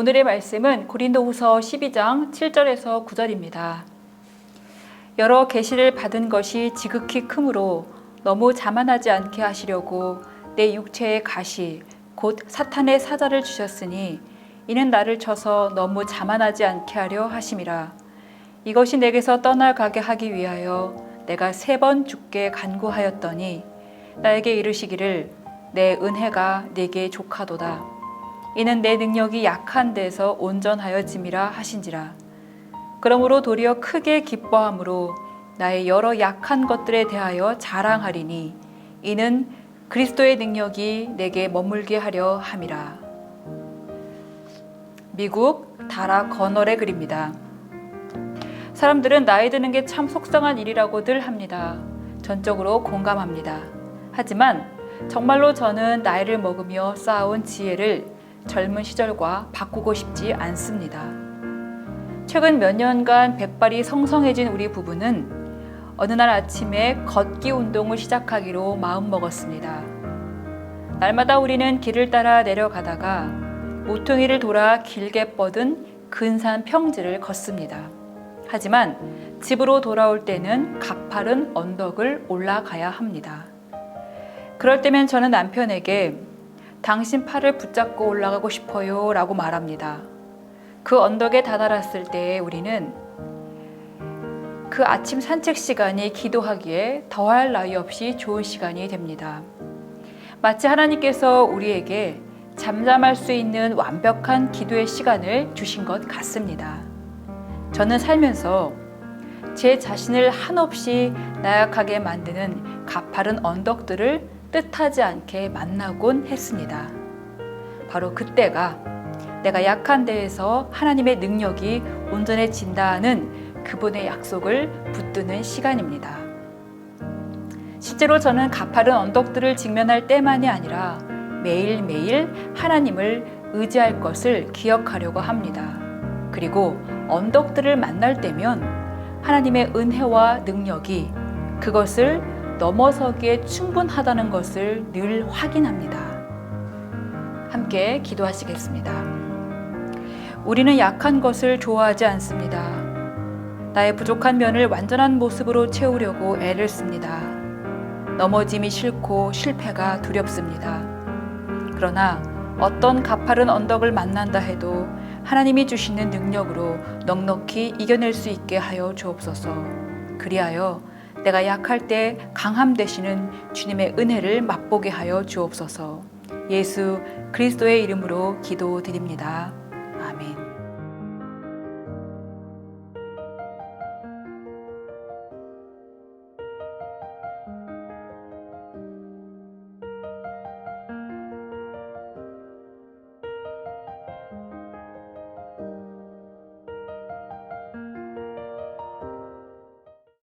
오늘의 말씀은 고린도후서 12장 7절에서 9절입니다. 여러 계시를 받은 것이 지극히 크므로 너무 자만하지 않게 하시려고 내 육체의 가시 곧 사탄의 사자를 주셨으니 이는 나를 쳐서 너무 자만하지 않게 하려 하심이라 이것이 내게서 떠나가게 하기 위하여 내가 세 번 죽게 간구하였더니 나에게 이르시기를 내 은혜가 내게 족하도다 이는 내 능력이 약한 데서 온전하여짐이라 하신지라 그러므로 도리어 크게 기뻐함으로 나의 여러 약한 것들에 대하여 자랑하리니 이는 그리스도의 능력이 내게 머물게 하려 함이라. 미국 다라 거널의 글입니다. 사람들은 나이 드는 게 참 속상한 일이라고들 합니다. 전적으로 공감합니다. 하지만 정말로 저는 나이를 먹으며 쌓아온 지혜를 젊은 시절과 바꾸고 싶지 않습니다. 최근 몇 년간 백발이 성성해진 우리 부부는 어느 날 아침에 걷기 운동을 시작하기로 마음먹었습니다. 날마다 우리는 길을 따라 내려가다가 모퉁이를 돌아 길게 뻗은 근산 평지를 걷습니다. 하지만 집으로 돌아올 때는 가파른 언덕을 올라가야 합니다. 그럴 때면 저는 남편에게 당신 팔을 붙잡고 올라가고 싶어요 라고 말합니다. 그 언덕에 다다랐을 때 우리는 그 아침 산책 시간이 기도하기에 더할 나위 없이 좋은 시간이 됩니다. 마치 하나님께서 우리에게 잠잠할 수 있는 완벽한 기도의 시간을 주신 것 같습니다. 저는 살면서 제 자신을 한없이 나약하게 만드는 가파른 언덕들을 뜻하지 않게 만나곤 했습니다. 바로 그때가 내가 약한 데에서 하나님의 능력이 온전해진다는 그분의 약속을 붙드는 시간입니다. 실제로 저는 가파른 언덕들을 직면할 때만이 아니라 매일매일 하나님을 의지할 것을 기억하려고 합니다. 그리고 언덕들을 만날 때면 하나님의 은혜와 능력이 그것을 넘어서기에 충분하다는 것을 늘 확인합니다. 함께 기도하시겠습니다. 우리는 약한 것을 좋아하지 않습니다. 나의 부족한 면을 완전한 모습으로 채우려고 애를 씁니다. 넘어짐이 싫고 실패가 두렵습니다. 그러나 어떤 가파른 언덕을 만난다 해도 하나님이 주시는 능력으로 넉넉히 이겨낼 수 있게 하여 주옵소서. 그리하여 내가 약할 때 강함 되시는 주님의 은혜를 맛보게 하여 주옵소서. 예수 그리스도의 이름으로 기도드립니다. 아멘.